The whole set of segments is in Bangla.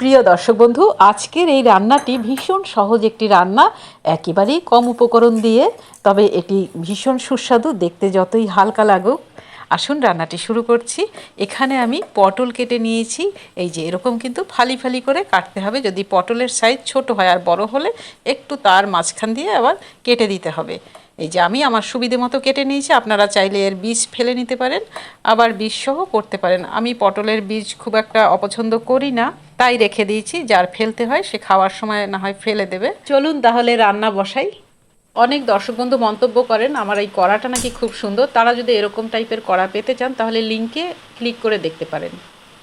প্রিয় দর্শক বন্ধু, আজকের এই রান্নাটি ভীষণ সহজ একটি রান্না, একেবারেই কম উপকরণ দিয়ে, তবে এটি ভীষণ সুস্বাদু, দেখতে যতই হালকা লাগুক। আসুন রান্নাটি শুরু করছি। এখানে আমি পটল কেটে নিয়েছি। এই যে, এরকম কিন্তু ফালি ফালি করে কাটতে হবে। যদি পটলের সাইজ ছোট হয় আর বড় হলে, একটু তার মাঝখান দিয়ে আবার কেটে দিতে হবে। এই যে আমি আমার সুবিধে মতো কেটে নিয়েছি, আপনারা চাইলে এর বীজ ফেলে নিতে পারেন, আবার বীজ সহ করতে পারেন। আমি পটলের বীজ খুব একটা অপছন্দ করি না, তাই রেখে দিয়েছি, যার ফেলতে হয় সে খাওয়ার সময় না হয় ফেলে দেবে। চলুন তাহলে রান্না বসাই। অনেক দর্শক বন্ধু মন্তব্য করেন, আমার এই কড়াটা নাকি খুব সুন্দর, তারা যদি এরকম টাইপের কড়া পেতে চান, তাহলে লিঙ্কে ক্লিক করে দেখতে পারেন।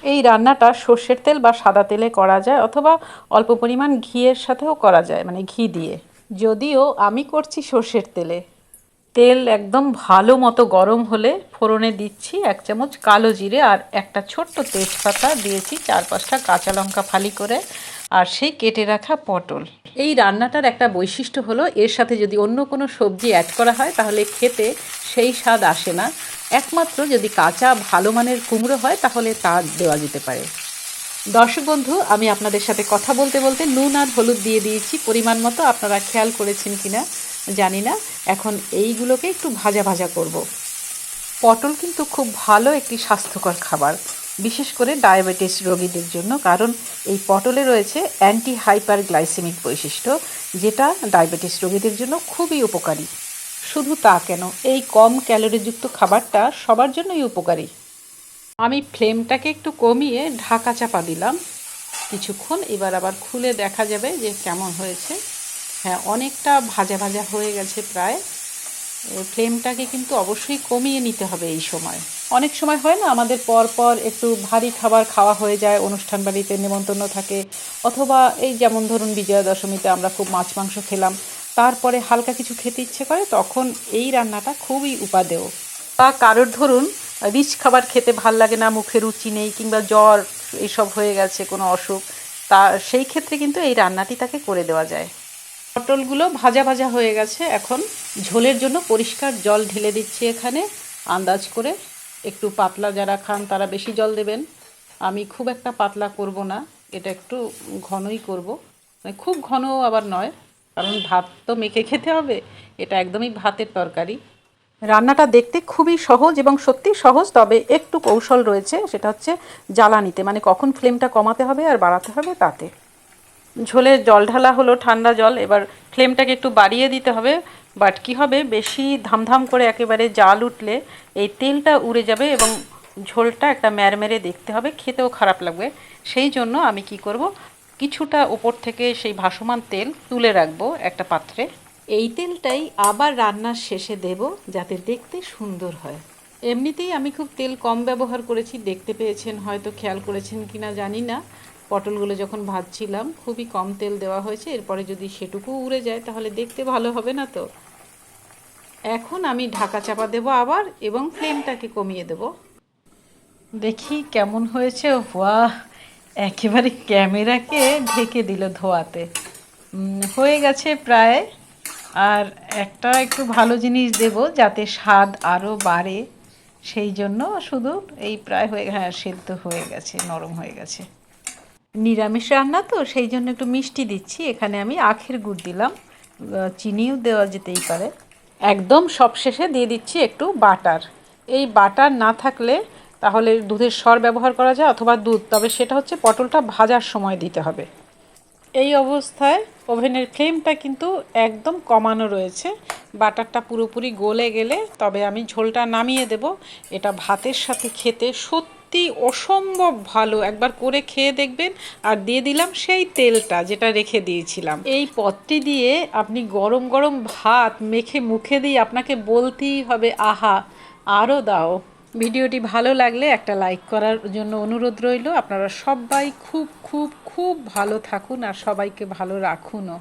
এই রান্নাটা সর্ষের তেল বা সাদা তেলে করা যায়, অথবা অল্প পরিমাণ ঘিয়ের সাথেও করা যায় মানে ঘি দিয়ে। যদিও আমি করছি সর্ষের তেলে। তেল একদম ভালো মতো গরম হলে ফোড়নে দিচ্ছি এক চামচ কালো জিরে আর একটা ছোট্ট তেজপাতা দিয়েছি চার পাঁচটা কাঁচা লঙ্কা ফালি করে আর সেই কেটে রাখা পটল। এই রান্নাটার একটা বৈশিষ্ট্য হলো এর সাথে যদি অন্য কোনো সবজি অ্যাড করা হয় তাহলে খেতে সেই স্বাদ আসে না। একমাত্র যদি কাঁচা ভালো মানের কুমড়ো হয় তাহলে তা দেওয়া যেতে পারে। দর্শক বন্ধু, আমি আপনাদের সাথে কথা বলতে বলতে নুন আর হলুদ দিয়ে দিয়েছি। পরিমাণ মতো আপনারা খেয়াল করেছেন কিনা জানি না। এখন এইগুলোকে একটু ভাজা ভাজা করব। পটল কিন্তু খুব ভালো একটি স্বাস্থ্যকর খাবার, বিশেষ করে ডায়াবেটিস রোগীদের জন্য, কারণ এই পটলে রয়েছে অ্যান্টি হাইপার গ্লাইসেমিক বৈশিষ্ট্য, যেটা ডায়াবেটিস রোগীদের জন্য খুবই উপকারী। শুধু তা কেন, এই কম ক্যালোরিযুক্ত খাবারটা সবার জন্যই উপকারী। আমি ফ্লেমটাকে একটু কমিয়ে ঢাকা চাপা দিলাম। কিছুক্ষণ এবার আবার খুলে দেখা যাবে যে কেমন হয়েছে। হ্যাঁ অনেকটা ভাজা ভাজা হয়ে গেছে প্রায়। ফ্লেমটাকে কিন্তু অবশ্যই কমিয়ে নিতে হবে এই সময়। অনেক সময় হয় না, আমাদের পর পর একটু ভারী খাবার খাওয়া হয়ে যায়, অনুষ্ঠান বাড়িতে নেমন্তন্ন থাকে। অথবা এই যেমন ধরুন বিজয়া দশমীতে আমরা খুব মাছ মাংস খেলাম, তারপরে হালকা কিছু খেতে ইচ্ছে করে, তখন এই রান্নাটা খুবই উপাদেয়। বা কারোর ধরুন রিচ খাবার খেতে ভালো লাগে না, মুখে রুচি নেই কিংবা জ্বর এইসব হয়ে গেছে, কোনো অসুখ, তা সেই ক্ষেত্রে কিন্তু এই রান্নাটি তাকে করে দেওয়া যায়। পটলগুলো ভাজা ভাজা হয়ে গেছে, এখন ঝোলের জন্য পরিষ্কার জল ঢেলে দিচ্ছি এখানে। আন্দাজ করে একটু পাতলা যারা খান তারা বেশি জল দেবেন। আমি খুব একটা পাতলা করব না, এটা একটু ঘনই করব। মানে খুব ঘন আবার নয়, কারণ ভাত তো মেখে খেতে হবে, এটা একদমই ভাতের তরকারি। রান্নাটা দেখতে খুবই সহজ এবং সত্যি সহজ, তবে একটু কৌশল রয়েছে, সেটা হচ্ছে জ্বালানিতে মানে কখন ফ্লেমটা কমাতে হবে আর বাড়াতে হবে তাতে। ঝোলে জল ঢালা হলো ঠান্ডা জল, এবার ফ্লেমটাকে একটু বাড়িয়ে দিতে হবে, বাট কী হবে, বেশি ধামধাম করে একেবারে জাল উঠলে এই তেলটা উড়ে যাবে এবং ঝোলটা একটা ম্যারমেরে দেখতে হবে, খেতেও খারাপ লাগবে। সেই জন্য আমি কি করব, কিছুটা ওপর থেকে সেই ভাসমান তেল তুলে রাখব একটা পাত্রে। এই তেলটাই আবার রান্নার শেষে দেব যাতে দেখতে সুন্দর হয়। এমনিতেই আমি খুব তেল কম ব্যবহার করেছি, দেখতে পেয়েছেন, হয়তো খেয়াল করেছেন কি না জানি না। পটলগুলো যখন ভাজছিলাম, খুবই কম তেল দেওয়া হয়েছে, এরপরে যদি সেটুকু উড়ে যায় তাহলে দেখতে ভালো হবে না তো? এখন আমি ঢাকা চাপা দেব আবার এবং ফ্লেমটাকে কমিয়ে দেব। দেখি কেমন হয়েছে, ওয়াহ! একেবারে ক্যামেরাকে ঢেকে দিল ধোয়াতে। হয়ে গেছে প্রায় আর একটা একটু ভালো জিনিস দেব, যাতে স্বাদ আরও বাড়ে, সেই জন্য শুধু এই প্রায় হয়ে হ্যাঁ সেদ্ধ হয়ে গেছে, নরম হয়ে গেছে। নিরামিষ রান্না তো, সেই জন্য একটু মিষ্টি দিচ্ছি। এখানে আমি আখের গুড় দিলাম চিনিও দেওয়া যেতেই পারে। একদম সবশেষে দিয়ে দিচ্ছি একটু বাটার। এই বাটার না থাকলে তাহলে দুধের স্বর ব্যবহার করা যায়, অথবা দুধ, তবে সেটা হচ্ছে পটলটা ভাজার সময় দিতে হবে। এই অবস্থায় ওভেনের ফ্লেমটা কিন্তু একদম কমানো রয়েছে। বাটারটা পুরোপুরি গলে গেলে তবে আমি ঝোলটা নামিয়ে দেব। এটা ভাতের সাথে খেতে সত্যি অসম্ভব ভালো। একবার করে খেয়ে দেখবেন। আর দিয়ে দিলাম সেই তেলটা যেটা রেখে দিয়েছিলাম। এই পদটি দিয়ে আপনি গরম গরম ভাত মেখে মুখে দিয়ে আপনাকে বলতেই হবে, আহা আরও দাও। ভিডিওটি ভালো লাগলে একটা লাইক করার জন্য অনুরোধ রইল। আপনারা সবাই খুব খুব খুব ভালো থাকুন আর সবাইকে ভালো রাখুনও।